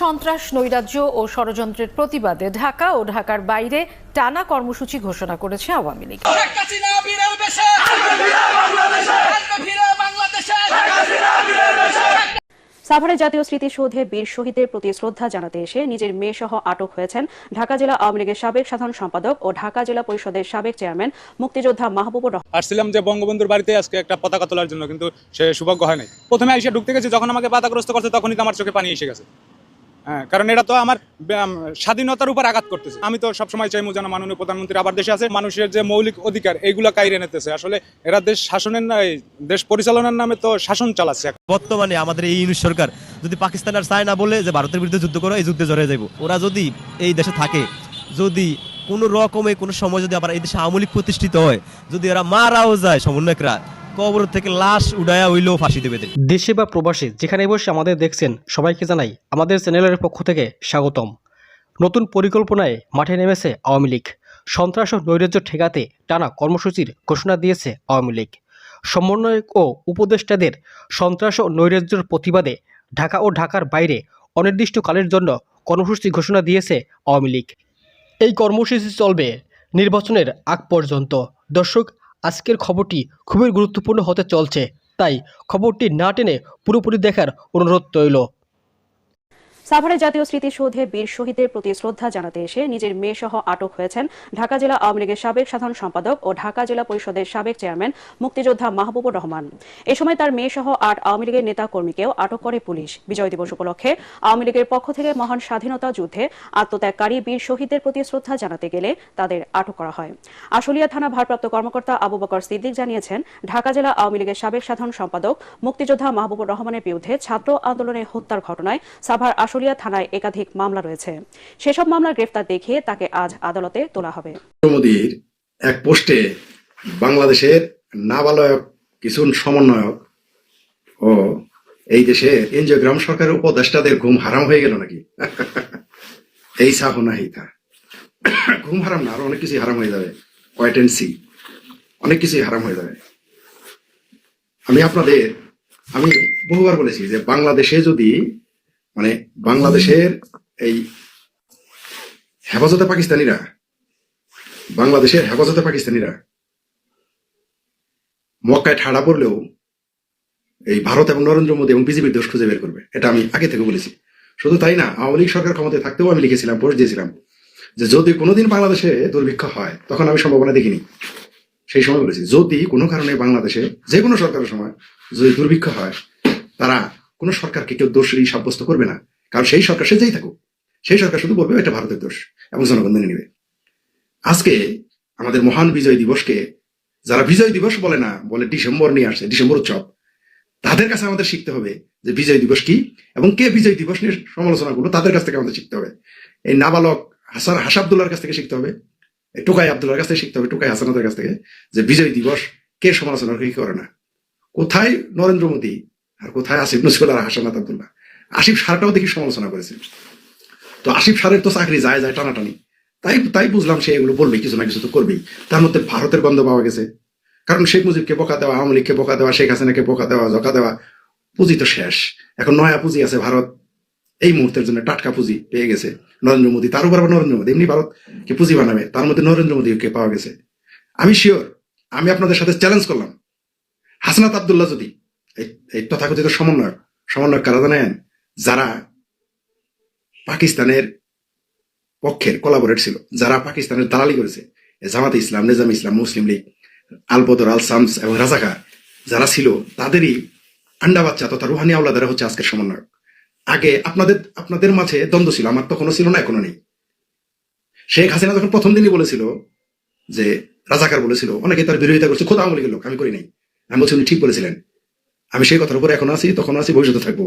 সন্ত্রাস নৈরাজ্য ও ষড়যন্ত্রের প্রতিবাদে ঢাকা ও ঢাকার বাইরে টানা কর্মসূচি ঘোষণা করেছে আওয়ামী লীগ। সাভারে জাতীয় স্মৃতিসৌধে বীর শহীদের প্রতি শ্রদ্ধা জানাতে এসে নিজের মেয়ে সহ আটক হয়েছেন ঢাকা জেলা আওয়ামী লীগের সাবেক সাধারণ সম্পাদক ও ঢাকা জেলা পরিষদের সাবেক চেয়ারম্যান মুক্তিযোদ্ধা মাহবুবুর রহমান। আসছিলাম যে বঙ্গবন্ধুর বাড়িতে আজকে একটা পতাকা তোলার জন্য কিন্তু সে সৌভাগ্য হয় নাই। প্রথমে এসে ঢুকতে গেছে যখন আমাকে বাধাগ্রস্ত করছে তখনই তো আমার চোখে পানি এসে গেছে। হ্যাঁ কারণ এটা তো আমার স্বাধীনতার উপর আঘাত করতেছে। আমি তো সবসময় চাইব যেন মাননীয় প্রধানমন্ত্রী আবার দেশে আছে মানুষের যে মৌলিক অধিকার এইগুলো কাইরে নিতেছে। আসলে এরা দেশ শাসনের না দেশ পরিচালনার নামে তো শাসন চালাচ্ছে বর্তমানে আমাদের এই ইউনিট সরকার যদি পাকিস্তান আর চায় না বলে যে ভারতের বিরুদ্ধে যুদ্ধ করো, এই যুদ্ধে জড়িয়ে যাইব। ওরা যদি এই দেশে থাকে, যদি কোনো রকমে কোনো সময় যদি আবার এই দেশে আওয়ামী প্রতিষ্ঠিত হয়, যদি এরা মারাও যায় সমন্বয়করা কবর থেকে লাশ উডায়া হইলেও ফাঁসি দেবে। দেশে বা প্রবাসে যেখানে বসে আমাদের দেখছেন, সবাইকে জানাই আমাদের চ্যানেলের পক্ষ থেকে স্বাগতম। নতুন পরিকল্পনায় মাঠে নেমেছে আওয়ামী লীগ। সন্ত্রাস ও নৈরাজ্য ঠেকাতে টানা কর্মসূচির ঘোষণা দিয়েছে আওয়ামী লীগ। সমন্বয়ক ও উপদেষ্টাদের সন্ত্রাস ও নৈরাজ্যের প্রতিবাদে ঢাকা ও ঢাকার বাইরে অনির্দিষ্টকালের জন্য কর্মসূচি ঘোষণা দিয়েছে আওয়ামী লীগ। এই কর্মসূচি চলবে নির্বাচনের আগ পর্যন্ত। দর্শক আজকের খবরটি খুবই গুরুত্বপূর্ণ হতে চলছে। তাই খবরটি না টেনে পুরোপুরি দেখার অনুরোধ রইল। সাভারে জাতীয় স্মৃতিসৌধে বীর শহীদের প্রতি শ্রদ্ধা জানাতে এসে নিজের মেয়েসহ আটক হয়েছেন ঢাকা জেলা আওয়ামী লীগের সাবেক সাধারণ সম্পাদক ও ঢাকা জেলা পরিষদের সাবেক চেয়ারম্যান মুক্তিযোদ্ধা মাহবুবুর রহমান। এ সময় তার মেয়েসহ আট আওয়ামী লীগের নেতা কর্মীকেও আটক করে পুলিশ। বিজয় দিবস উপলক্ষে আওয়ামী লীগের পক্ষ থেকে মহান স্বাধীনতা যুদ্ধে আত্মত্যাগকারী বীর শহীদদের প্রতি শ্রদ্ধা জানাতে গেলে তাদের আটক করা হয়। আশুলিয়া থানা ভারপ্রাপ্ত কর্মকর্তা আবু বকর সিদ্দিক জানিয়েছেন, ঢাকা জেলা আওয়ামী লীগের সাবেক সাধারণ সম্পাদক মুক্তিযোদ্ধা মাহবুবুর রহমানের বিরুদ্ধে ছাত্র আন্দোলনে হত্যার ঘটনায় সাভার আশুলিয়া থানায় একাধিক মামলা রয়েছে। সেসব মামলার গ্রেফতার দেখিয়ে তাকে আজ আদালতে তোলা হবে। মোদীর এক পোস্টে বাংলাদেশের নাবালক কিছু সমন্বয়ক ও এই দেশে এনজিওগ্রাম সরকারের উপদেষ্টাদের ঘুম হারাম হয়ে গেল নাকি? এই সাহ না হিতা ঘুম হারাম না, আরও অনেক কিছু হারাম হয়ে যাবে। ওয়েট অনেক কিছুই হারাম হয়ে যাবে। আমি আপনাদের, আমি বহুবার বলেছি যে বাংলাদেশে যদি মানে বাংলাদেশের এই হেফাজতে পাকিস্তানিরা, বাংলাদেশের হেফাজতে পাকিস্তানিরা মক্কায় ঠাড়া পড়লেও এই ভারত এবং নরেন্দ্র মোদী এবং বিজেপির দোষ খুঁজে বের করবে। এটা আমি আগে থেকে বলেছি। শুধু তাই না, আওয়ামী লীগ সরকার ক্ষমতায় থাকতেও আমি লিখেছিলাম, পোস্ট দিয়েছিলাম যে যদি কোনোদিন বাংলাদেশে দুর্ভিক্ষ হয়, তখন আমি সম্ভাবনা দেখিনি। সেই সময় বলেছি, যদি কোনো কারণে বাংলাদেশে যে কোনো সরকারের সময় যদি দুর্ভিক্ষ হয়, তারা কোনো সরকারকে কেউ দোষ দোষী সাব্যস্ত করবে না। কারণ সেই সরকার সে যেই থাকুক। সেই সরকার শুধু বলবে এটা ভারতের দোষ এবং জনগণ মেনে নেবে। আজকে আমাদের মহান বিজয় দিবসকে যারা বিজয় দিবস বলে না, বলে ডিসেম্বর নিয়ে আসে ডিসেম্বর উৎসব, তাদের কাছে আমাদের শিখতে হবে যে বিজয় দিবস কি এবং কে বিজয় দিবস নিয়ে সমালোচনা করল তাদের কাছ থেকে আমাদের শিখতে হবে। এই নাবালক হাসান হাসাবদুল্লার কাছ থেকে শিখতে হবে, এই টোকাই আবদুল্লার কাছ থেকে শিখতে হবে, টোকাই হাসানাদের কাছ থেকে, যে বিজয় দিবস কে সমালোচনা করে না। কোথায় নরেন্দ্র মোদী আর কোথায় আসিফ নজরুল আর হাসানাত আবদুল্লাহ আসিফ সারটাও দেখি সমালোচনা করেছে তো আসিফ সারের তো চাকরি যায় যায় টানাটানি। তাই তাই বুঝলাম সে এগুলো বলবে, কিছু না কিছু তো করবেই। তার মধ্যে ভারতের গন্ধ পাওয়া গেছে। কারণ শেখ মুজিবকে বোকা দেওয়া, আওয়ামী লীগকে বোকা দেওয়া, শেখ হাসিনাকে বোকা দেওয়া জকা দেওয়া, পুঁজি তো শেষ। এখন নয়া পুঁজি আছে ভারত। এই মুহূর্তের জন্য টাটকা পুঁজি পেয়ে গেছে। নরেন্দ্র মোদী, তার উপর নরেন্দ্র মোদী। এমনি ভারতকে পুঁজি বানাবে, তার মধ্যে নরেন্দ্র মোদীকে পাওয়া গেছে। আমি শিওর আমি আপনাদের সাথে চ্যালেঞ্জ করলাম। হাসনাত আবদুল্লাহ যদি এই- তথাকথিত সমন্বয় সমন্বয়ক কারা জানেন? যারা পাকিস্তানের পক্ষের কোলাবোরেট ছিল, যারা পাকিস্তানের দালালি করেছে জামাতে ইসলাম, নিজাম ইসলাম, মুসলিম লীগ, আলবদর আল সামস এবং রাজাকার যারা ছিল, তাদেরই আন্ডা বাচ্চা তথা রুহানি আওলাদারা হচ্ছে আজকের সমন্বয়ক। আগে আপনাদের আপনাদের মাঝে দ্বন্দ্ব ছিল, আমার তখনও ছিল না এখনও নেই। শেখ হাসিনা যখন প্রথম দিনই বলেছিল যে রাজাকার বলেছিল অনেকে তার বিরোধিতা করছে, খোদা আওয়ামী লীগের লোক, আমি করি নাই। আমি বলছি, উনি ঠিক বলেছিলেন। আমি সেই কথার উপর এখন আছি, তখন আছি, ভবিষ্যতে থাকব।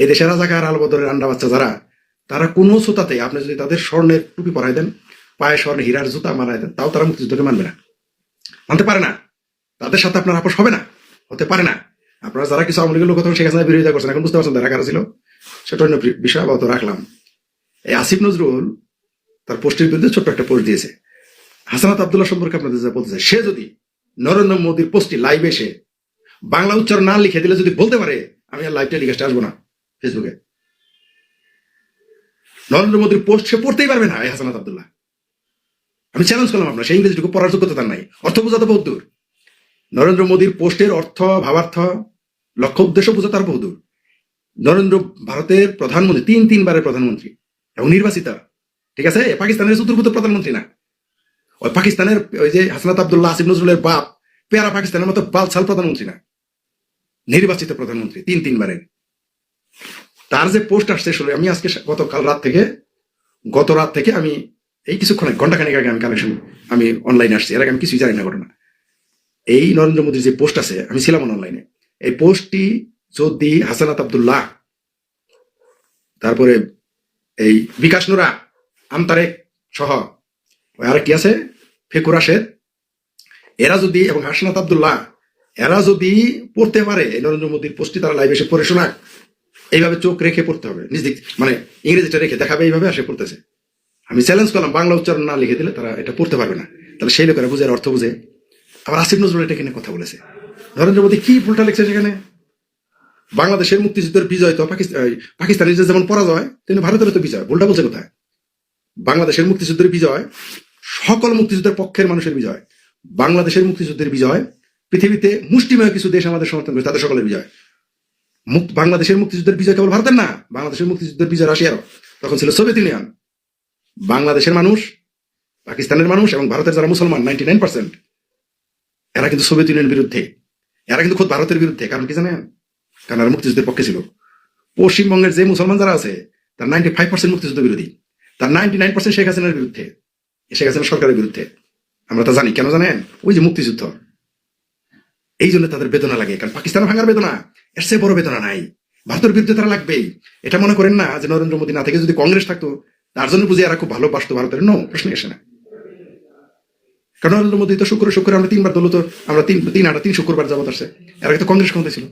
এই দেশের রাজাকার, আলবদরের আন্ডা বাচ্চা যারা, তারা কোনো সুতাতে আপনি যদি তাদের স্বর্ণের টুপি পরাই দেন, পায়ে স্বর্ণের হীরার জুতা মানাই দেন, তাও তারা মুক্তিযুদ্ধকে মানবে না। মানতে পারে না। তাদের সাথে আপনার আপোষ হবে না, হতে পারে না। আপনারা যারা কিছু আওয়ামী লীগের লোক, তখন বিরোধিতা করছেন, এখন বুঝতে পারছেন তারা কারা ছিল? সেটা অন্য বিষয়, আপাতত রাখলাম। এই আসিফ নজরুল তার পোস্টের বিরুদ্ধে ছোট্ট একটা পোস্ট দিয়েছে। হাসানাত আবদুল্লাহ সম্পর্কে আপনাদের যা বলতে চাই, সে যদি নরেন্দ্র মোদীর পোস্টটি লাইভ এসে বাংলা উচ্চারণ না লিখে দিলে যদি বলতে পারে, আমি আর লাইভ টেলিকাস্টে আসব না ফেসবুকে নরেন্দ্র মোদীর পোস্ট সে পড়তেই পারবে না, এই হাসানাত আবদুল্লাহ। আমি চ্যালেঞ্জ করলাম আপনার, সেই ইংরেজিটুকু পড়ার যোগ্যতা তার নাই। অর্থ বোঝাতে বহুত দূর। নরেন্দ্র মোদীর পোস্টের অর্থ, ভাবার্থ, লক্ষ্য, উদ্দেশ্য বোঝা তার বহুদূর নরেন্দ্র ভারতের প্রধানমন্ত্রী, তিন তিনবারের প্রধানমন্ত্রী এবং নির্বাচিত, ঠিক আছে? পাকিস্তানের চতুর্ভূত প্রধানমন্ত্রী না। ওই পাকিস্তানের, ওই যে হাসনাত আবদুল্লাহ আসিফ নজরুলের বাপ, পেয়ারা পাকিস্তানের মতো বালছাল প্রধানমন্ত্রী না। নির্বাচিত প্রধানমন্ত্রী তিন তিনবারের তার যে পোস্ট আসছে শুনে আমি আজকে গতকাল রাত থেকে, গত রাত থেকে আমি এই কিছুক্ষণ ঘন্টাখানেক আগে আমি কানেকশন আমি অনলাইনে আসছি। এর আগে আমি কিছুই জানি না ঘটনা। এই নরেন্দ্র মোদীর যে পোস্ট আছে, আমি ছিলাম অনলাইনে এই পোস্টটি যদি হাসানাত আবদুল্লাহ, তারপরে এই বিকাশ নুরা, আমতারেক সহ আর কি আছে, ফেকুর রাশেদ, এরা যদি এবং হাসনাত আবদুল্লাহ এরা যদি পড়তে পারে, এই নরেন্দ্র মোদীর পোস্টটি তারা লাইভ এসে পড়ে শোনাক। এইভাবে চোখ রেখে পড়তে হবে। নিজ দিক মানে ইংরেজিটা রেখে দেখাবে এইভাবে আসে পড়তেছে। আমি চ্যালেঞ্জ করলাম, বাংলা উচ্চারণ না লিখে দিলে তারা এটা পড়তে পারবে না। তাহলে সেই লোকেরা বুঝে অর্থ বুঝে। আবার আসিফ নজরুল এটা কিনে কথা বলেছে। নরেন্দ্র মোদী কি ভুলটা লিখছে সেখানে? বাংলাদেশের মুক্তিযুদ্ধের বিজয় তো পাকিস্তান পাকিস্তানের যেমন পরাজয়, তেমনি ভারতের তো বিজয়। ভুলটা বলছে কোথায়? বাংলাদেশের মুক্তিযুদ্ধের বিজয়, সকল মুক্তিযুদ্ধের পক্ষের মানুষের বিজয়। বাংলাদেশের মুক্তিযুদ্ধের বিজয় পৃথিবীতে মুষ্টিমেয় কিছু দেশ আমাদের সমর্থন করে তাদের সকলের বিজয়। মুক্ত- বাংলাদেশের মুক্তিযুদ্ধের বিজয় কেবল ভারতের না, বাংলাদেশের মুক্তিযুদ্ধের বিজয় রাশিয়ারও। তখন ছিল সোভিয়েত ইউনিয়ন। বাংলাদেশের মানুষ, পাকিস্তানের মানুষ এবং ভারতের যারা মুসলমান, নাইনটি নাইন পার্সেন্ট, এরা কিন্তু সোভিয়েত ইউনিয়নের বিরুদ্ধে। এরা কিন্তু খোদ ভারতের বিরুদ্ধে, কারণ কি জানেন? কারণ এরা মুক্তিযুদ্ধের পক্ষে ছিল। পশ্চিমবঙ্গের যে মুসলমান যারা আছে, তার নাইনটি ফাইভ পার্সেন্ট মুক্তিযুদ্ধ বিরোধী। তার নাইনটি নাইন পার্সেন্ট শেখ হাসিনার বিরুদ্ধে, শেখ হাসিনা সরকারের বিরুদ্ধে। আমরা তা জানি। কেন জানেন? ওই যে মুক্তিযুদ্ধ। এই জন্য তাদের বেদনা লাগে, কারণ পাকিস্তান ভাঙার বেদনা, এর চেয়ে বড় বেদনা নাই। ভারতের বিরুদ্ধে তারা লাগবেই। এটা মনে করেন না যে নরেন্দ্র মোদী না থেকে যদি কংগ্রেস থাকতো, তার জন্য বুঝে এরা খুব ভালোবাসতো ভারতের। নো প্রশ্ন আসে না। কারণ নরেন্দ্র মোদী তো শুক্র শুক্র, আমরা তিনবার দল তো আমরা তিন তিন আটা তিন শুক্রবার যাবত আসছে। এর আগে তো কংগ্রেস ক্ষমতা ছিল।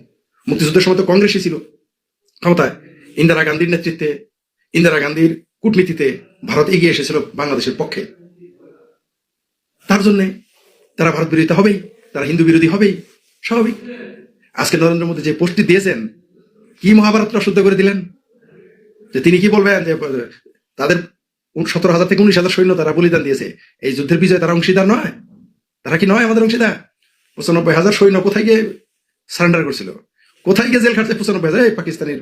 মুক্তিযুদ্ধের সময় তো কংগ্রেসই ছিল। ক্ষমতায়। ইন্দিরা গান্ধীর নেতৃত্বে, ইন্দিরা গান্ধীর কূটনীতিতে ভারত এগিয়ে এসেছিল বাংলাদেশের পক্ষে। তার জন্য তারা ভারত বিরোধী হবেই, তারা হিন্দু বিরোধী হবেই। স্বাভাবিক। আজকে নরেন্দ্র মোদী যে পোস্টটি দিয়েছেন, কি মহাভারতটা শুদ্ধ করে দিলেন? যে তিনি কি বলবেন? যে তাদের সতেরো হাজার থেকে উনিশ হাজার সৈন্য তারা বলিদান দিয়েছে। এই যুদ্ধের বিজয় তারা অংশীদার নয়। তারা কি নয় আমাদের অংশীদার? পঁচানব্বই হাজার সৈন্য কোথায় গিয়ে সারেন্ডার করছিল? কোথায় গিয়ে জেল খাটছে পঁচানব্বই হাজার? এই পাকিস্তানের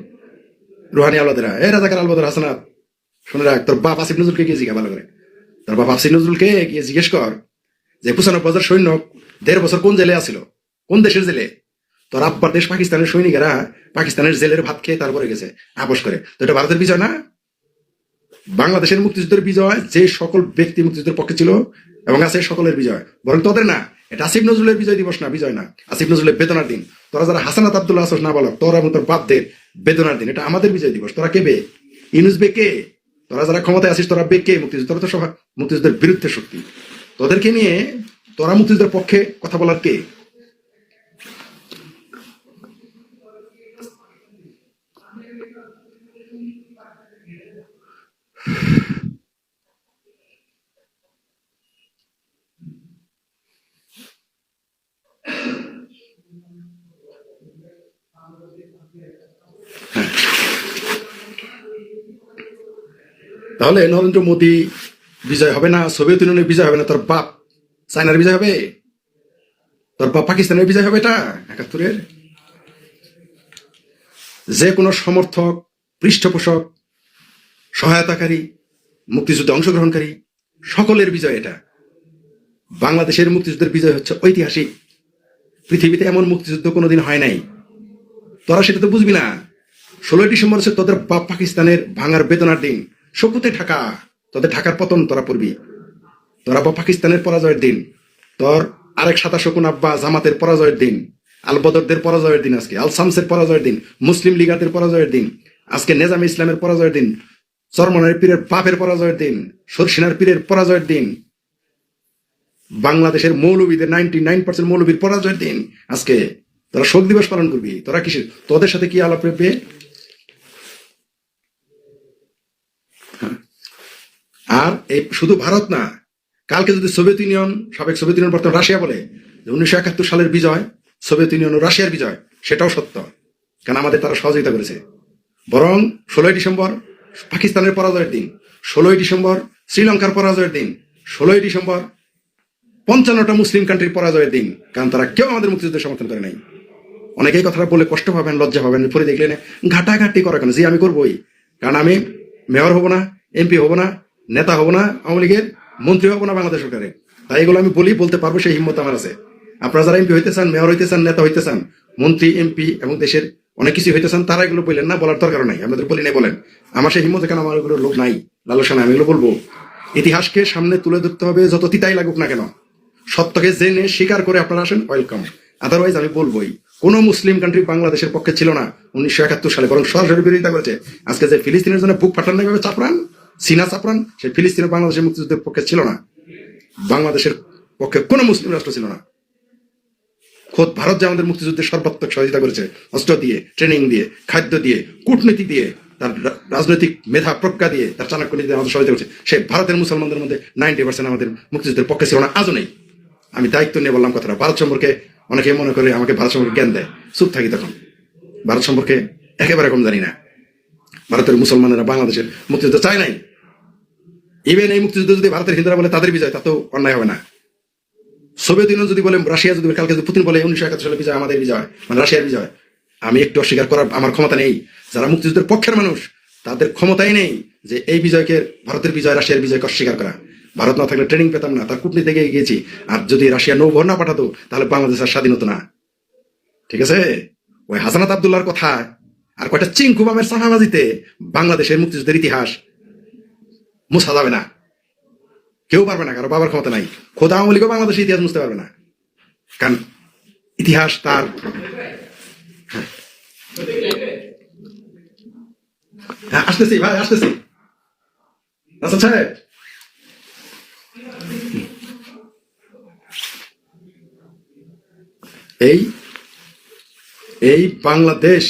রুহানি আলাদেরা এ রাজাকার আলবদর হাসানাত। শুনে রাখ, তোর বাপ আসিফ নজরুলকে গিয়ে জিজ্ঞা ভালো করে। তোর বাপ আসিফ নজরুলকে গিয়ে জিজ্ঞেস কর যে পঁচানব্বই হাজার সৈন্য দেড় বছর কোন জেলে আসিল কোন দেশের জেলে? তোর আব্বার দেশ পাকিস্তানের সৈনিকেরা পাকিস্তানের জেলের ভাত খেয়ে তারপরে গেছে, আপোষ করে। তো এটা ভারতের বিজয় না? বাংলাদেশের মুক্তিযুদ্ধের বিজয় যে সকল ব্যক্তি মুক্তিযুদ্ধের পক্ষে ছিল এবং আছে সকলের বিজয়, বরং তোদের না। এটা আসিফ নজরুলের বিজয় দিবস না, বিজয় না। আসিফ নজরুলের বেদনার দিন। তোরা যারা হাসানাত আব্দুল্লাহ আসস না বলো, তোরা এবং তোর বাপদের বেদনার দিন। এটা আমাদের বিজয় দিবস। তোরা কে বে? ইনুস বে কে? তোরা যারা ক্ষমতায় আসিস, তোরা বে কে? মুক্তিযুদ্ধ, তোরা তো মুক্তিযুদ্ধের বিরুদ্ধে শক্তি। তোদেরকে নিয়ে তোরা মুক্তিযুদ্ধের পক্ষে কথা বলার কে? তাহলে নরেন্দ্র মোদী বিজয় হবে না, সোভিয়েত ইউনিয়নের বিজয় হবে না, তোর বাপ চায়নার বিজয় হবে? তোর বাপ পাকিস্তানের বিজয় হবে এটা, একাত্তরের? যে কোনো সমর্থক, পৃষ্ঠপোষক, সহায়তাকারী, মুক্তিযুদ্ধে অংশগ্রহণকারী, সকলের বিজয় এটা। বাংলাদেশের মুক্তিযুদ্ধের বিজয় হচ্ছে ঐতিহাসিক। পৃথিবীতে এমন মুক্তিযুদ্ধ কোনোদিন হয় নাই। তোরা সেটা তো বুঝবি না। ষোলোই ডিসেম্বর হচ্ছে তোদের বাপ পাকিস্তানের ভাঙার বেদনার দিন। শকুতে ঢাকা, তোদের ঢাকার পতন তোরা পড়বি। তোরা বা পাকিস্তানের পরাজয়ের দিন। তোর আরেক সাতা শকুন আব্বা জামাতের পরাজয়ের দিন। আল বদরদের পরাজয়ের দিন আজকে, আল শামসের পরাজয়ের দিন, মুসলিম লীগাতের পরাজয়ের দিন, আজকে নেজাম ইসলামের পরাজয়ের দিন, চরমনের পীরের পাপের পরাজয়ের দিন, সরসিনার পীরের পরাজয়ের দিন, বাংলাদেশের মৌলবীদের নাইনটি নাইন পার্সেন্ট মৌলবীর পরাজয়ের দিন, আজকে তোরা শোক দিবস পালন করবি, তোরা কিসের, তোদের সাথে কি আলাপ পেয়ে আর এই শুধু ভারত না, কালকে যদি সোভিয়েত ইউনিয়ন, সাবেক সোভিয়েত ইউনিয়ন বর্তমান রাশিয়া বলে উনিশশো একাত্তর সালের বিজয় সোভিয়েত ইউনিয়ন ও রাশিয়ার বিজয়, সেটাও সত্য। কারণ আমাদের তারা সহযোগিতা করেছে? বরং ষোলোই ডিসেম্বর পাকিস্তানের পরাজয়ের দিন, ষোলোই ডিসেম্বর শ্রীলঙ্কার পরাজয়ের দিন, ষোলোই ডিসেম্বর পঞ্চান্নটা মুসলিম কান্ট্রির পরাজয়ের দিন, কারণ তারা কেউ আমাদের মুক্তিযুদ্ধের সমর্থন করে নাই। অনেকেই কথাটা বলে কষ্ট পাবেন, লজ্জা পাবেন, পরে দেখলেন ঘাটাঘাটি করে কেন? যে আমি করবোই। কারণ আমি মেয়র হব না এমপি হব না, নেতা হব না, আওয়ামী লীগের মন্ত্রী হব না বাংলাদেশ সরকারের। তাই এগুলো আমি বলি, বলতে পারব, সেই হিম্মত আমার আছে। আপনারা যারা এমপি হইতে চান মেয়র হইতে চান নেতা হইতে চান মন্ত্রী এমপি এবং দেশের অনেক কিছু হইতে চান তারা এগুলো বললেন না, বলার দরকার নাই। আমাদের বলি, নাই বলেন। আমার সেই হিম্মত কেন আমার এগুলো লোক নাই? লালসা নাই আমি এগুলো বলব। ইতিহাসকে সামনে তুলে ধরতে হবে, যত তিতাই লাগুক না কেন। সত্যকে জেনে স্বীকার করে আপনারা আসেন, ওয়েলকাম। আদারওয়াইজ আমি বলবোই, কোন মুসলিম কান্ট্রি বাংলাদেশের পক্ষে ছিল না উনিশশো একাত্তর সালে, বরং সরাসরি বিরোধিতা করেছে। আজকে যে ফিলিস্তিনের জন্য বুক ফাটান এইভাবে চাপড়ান, সিনা চাপড়ান, সেই ফিলিস্তিনের বাংলাদেশের মুক্তিযুদ্ধের পক্ষে ছিল না। বাংলাদেশের পক্ষে কোনো মুসলিম রাষ্ট্র ছিল না। খোদ ভারত যে আমাদের মুক্তিযুদ্ধে সর্বাত্মক সহযোগিতা করেছে, অস্ত্র দিয়ে ট্রেনিং দিয়ে, খাদ্য দিয়ে, কূটনীতি দিয়ে, তার রাজনৈতিক মেধা প্রজ্ঞা দিয়ে তার চাণক্য নীতি আমাদের সহযোগিতা করছে, সে ভারতের মুসলমানদের মধ্যে নাইনটি পার্সেন্ট আমাদের মুক্তিযুদ্ধের পক্ষে ছিল না, আজও নেই। আমি দায়িত্ব নিয়ে বললাম কথাটা, ভারত সম্পর্কে অনেকে মনে করে আমাকে ভারত সম্পর্কে জ্ঞান দেয়, চুপ থাকি তখন। ভারত সম্পর্কে একেবারে কম জানি না। ভারতের মুসলমানেরা বাংলাদেশের মুক্তিযুদ্ধ চায় নাই। ইভেন এই মুক্তিযুদ্ধ যদি ভারতের হিন্দুরা বলে তাদের বিজয়, তাতেও অন্যায় হবে না। সোভিয়েত ইউনিয়ন যদি বলে রাশিয়া যদি কালকে পুতিন বলে, উনিশশো একাত্তর সালে বিজয়, আমাদের বিজয় মানে রাশিয়ার বিজয়, আমি একটু অস্বীকার করার আমার ক্ষমতা নেই। যারা মুক্তিযুদ্ধের পক্ষের মানুষ, তাদের ক্ষমতাই নেই যে এই বিজয়কে, ভারতের বিজয়, রাশিয়ার বিজয়কে অস্বীকার করা। ভারত না থাকলে ট্রেনিং পেতাম না, তার কূটনীতি থেকে গিয়েছি। আর যদি রাশিয়া নৌবহর না পাঠাতো, তাহলে বাংলাদেশ আর স্বাধীন হতো না। ঠিক আছে? ওই হাসানাত আবদুল্লাহর কথা, আর কয়টা চিঙ্কু বামের সাহাবাজিতে বাংলাদেশের মুক্তিযুদ্ধের ইতিহাস মুছা যাবে না। কেউ পারবে না, কারও বাবার ক্ষমতা নাই। খোদা আওয়ামী লীগও বাংলাদেশের ইতিহাস বুঝতে পারবে না। কারণ ইতিহাস তার হ্যাঁ। আসতেছি, ভাই, আসতেছি। আচ্ছা সাহেব এই এই বাংলাদেশ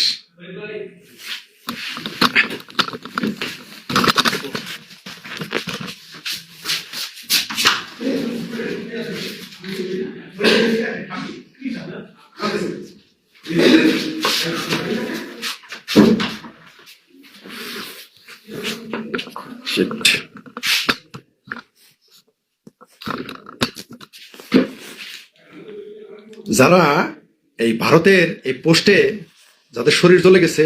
যারা এই ভারতের এই পোস্টে যাদের শরীর জ্বলে গেছে,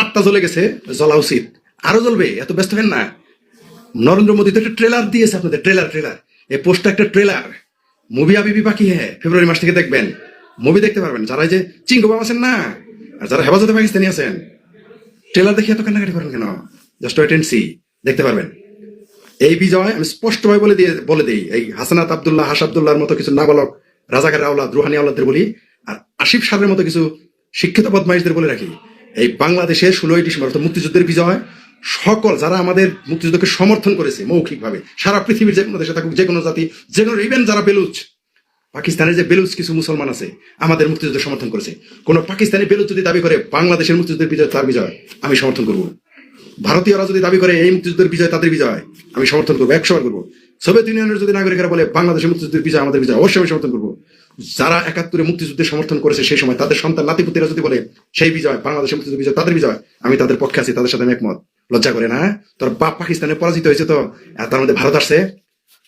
আত্মা জ্বলে গেছে, জ্বলা উচিত। আরও জ্বলবে, এত ব্যস্ত হেন না। নরেন্দ্র মোদী তো একটা ট্রেলার দিয়েছে আপনাদের ট্রেলার ট্রেলার এই পোস্টটা একটা ট্রেলার মুভি আবিবি বাকি হ্যাঁ ফেব্রুয়ারি মাস থেকে দেখবেন। মুভি দেখতে পারবেন, যারা এই যে চিঙ্গু বাবা আছেন না, আর যারা হেফাজতে পাকিস্তানি আছেন ট্রেলার দেখে এত কান্নাকাটি করেন কেন? জাস্ট ওয়েট এন্ড সি দেখতে পারবেন। এই বিজয় আমি স্পষ্টভাবে বলে দিয়ে বলে দিই। এই হাসানাত আবদুল্লাহ হাসাবদুল্লাহর মতো কিছু নাবালক, রাজাকার আওলাদ রুহানি আওলাদদের বলি, আর আসিফ সারের মতো কিছু শিক্ষিত বদমাইশদের বলে রাখি। এই বাংলাদেশের ষোলোই ডিসেম্বর অর্থাৎ মুক্তিযুদ্ধের বিজয়, সকল যারা আমাদের মুক্তিযুদ্ধকে সমর্থন করেছে মৌখিকভাবে, সারা পৃথিবীর যে কোনো দেশে থাকুক যে কোনো জাতি যে কোনো ইভেন যারা বেলুচ, পাকিস্তানের যে বেলুচ কিছু মুসলমান আছে, আমাদের মুক্তিযুদ্ধ সমর্থন করেছে। কোনো পাকিস্তানি বেলুচ যদি দাবি করে বাংলাদেশের মুক্তিযুদ্ধের বিজয়, তার বিজয় আমি সমর্থন করব। ভারতীয়রা যদি দাবি করে এই মুক্তিযুদ্ধের বিজয় তাদের বিজয়, আমি সমর্থন করব একশো করব। সোভিয়েত ইউনিয়নের যদি নাগরিকরা বলে বাংলাদেশের মুক্তিযুদ্ধের বিজয় আমাদের বিজয়, অবশ্যই আমি সমর্থন করব। যারা একাত্তরে মুক্তিযুদ্ধের সমর্থন করেছে সেই সময় তাদের সন্তান নাতিপুতিরা যদি বলে সেই বিজয়, বাংলাদেশের মুক্তিযুদ্ধ বিজয় তাদের বিজয়, আমি তাদের পক্ষে আছি, তাদের সাথে আমি একমত। লজ্জা করে না তোর বাপ পাকিস্তানে পরাজিত হয়েছে তো তার মধ্যে ভারত আসছে।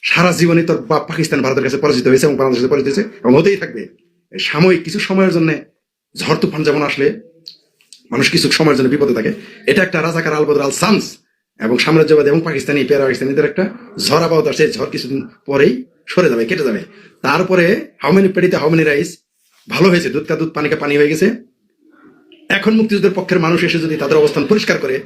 সারা জীবনে তোর বাপ পাকিস্তান ভারতের কাছে পরাজিত হয়েছে এবং বাংলাদেশের পরাজিত হয়েছে, এবং হতেই থাকবে। সাময়িক কিছু সময়ের জন্য ঝড় তুফান যেমন আসলে মানুষ কিছু সময়ের জন্য বিপদে থাকে। এটা একটা রাজাকার আলবদর আল সামস এবং সাম্রাজ্যবাদী এবং পাকিস্তানি পেয়ারা পাকিস্তানিদের একটা ঝড় আবহাওয়া আসছে ঝড় কিছুদিন পরেই সরে যাবে, কেটে যাবে। তারপরে হাউ মেনি পেটিতে হাউ মেনি রাইস ভালো হয়েছে। দুধ কা দুধ পানিকে পানি হয়ে গেছে। এখন মুক্তিযুদ্ধের পক্ষের মানুষ এসে যদি তাদের অবস্থান পরিষ্কার করে,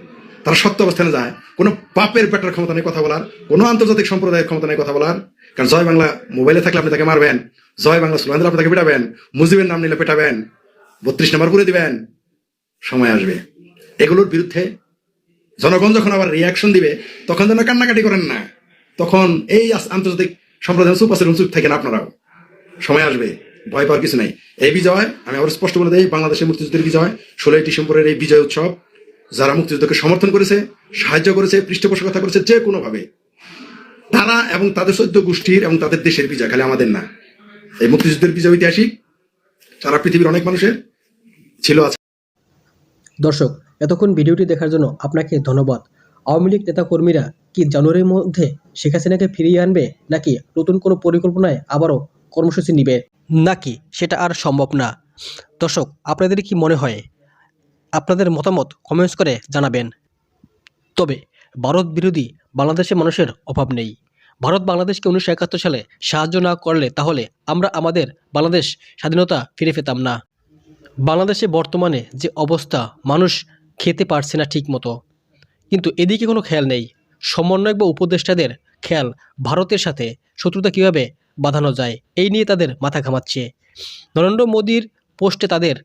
তারা সত্য অবস্থানে যায়। কোনো পাপের পেটার ক্ষমতা নেই কথা বলার, কোনো আন্তর্জাতিক সম্প্রদায়ের ক্ষমতা নেই কথা বলার। কারণ জয় বাংলা মোবাইলে থাকলে আপনি তাকে মারবেন। জয় বাংলা স্লোগান দিলে আপনি তাকে পেটাবেন। মুজিবের নাম নিলে পেটাবেন। বত্রিশ নাম্বার করে দিবেন। সময় আসবে। এগুলোর বিরুদ্ধে জনগণ যখন আবার রিয়াকশন দিবে, তখন যেন কান্নাকাটি করেন না। তখন এই আন্তর্জাতিক সম্প্রদায় চুপ আছে চুপ থাকেন আপনারাও। সময় আসবে, ভয় পাওয়ার কিছু নাই। এই বিজয়, আমি আবার স্পষ্ট বলে দিই, বাংলাদেশের মুক্তিযুদ্ধের বিজয় ষোলোই ডিসেম্বরের এই বিজয় উৎসব, যারা মুক্তিযুদ্ধকে সমর্থন করেছে, সাহায্য করেছে, পৃষ্ঠপোষকতা করেছে, যে কোনোভাবে। তারা এবং তাদের সদ্য গোষ্ঠীর এবং তাদের দেশের বিজয় খালি আমাদের না। এই মুক্তিযুদ্ধের বিজয় ঐতিহাসিক, সারা পৃথিবীর অনেক মানুষের ছিল আছে দর্শক, এতক্ষণ ভিডিওটি দেখার জন্য আপনাকে ধন্যবাদ। আওয়ামী লীগ নেতাকর্মীরা কি জানুয়ারির মধ্যে শেখ হাসিনাকে ফিরিয়ে আনবে, নাকি নতুন কোনো পরিকল্পনায় আবারও কর্মসূচি নিবে? নাকি সেটা আর সম্ভব না? দর্শক, আপনাদের কি মনে হয়? আপনাদের মতামত কমেন্টস করে জানাবেন। তবে, ভারত বিরোধী বাংলাদেশের মানুষের অভাব নেই। ভারত বাংলাদেশকে উনিশশো একাত্তর সালে সাহায্য না করলে তাহলে আমরা আমাদের বাংলাদেশ স্বাধীনতা ফিরে পেতাম না। বাংলাদেশে বর্তমানে যে অবস্থা, মানুষ খেতে পারছে না ঠিক মতো কিন্তু এদিকে কোনো খেয়াল নেই। সমন্বয়ক বা উপদেষ্টাদের খেয়াল ভারতের সাথে শত্রুতা কীভাবে বাঁধানো যায়, এই নিয়ে তাদের মাথা ঘামাচ্ছে। নরেন্দ্র মোদীর পোস্টে তাদের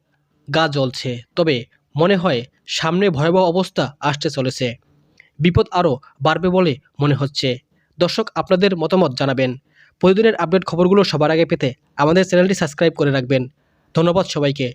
গা জ্বলছে, তবে মনে হয় সামনে ভয়াবহ অবস্থা আসতে চলেছে। বিপদ আরও বাড়বে বলে মনে হচ্ছে। দর্শক, আপনাদের মতামত জানাবেন। প্রতিদিনের আপডেট খবরগুলো সবার আগে পেতে আমাদের চ্যানেলটি সাবস্ক্রাইব করে রাখবেন। ধন্যবাদ সবাইকে।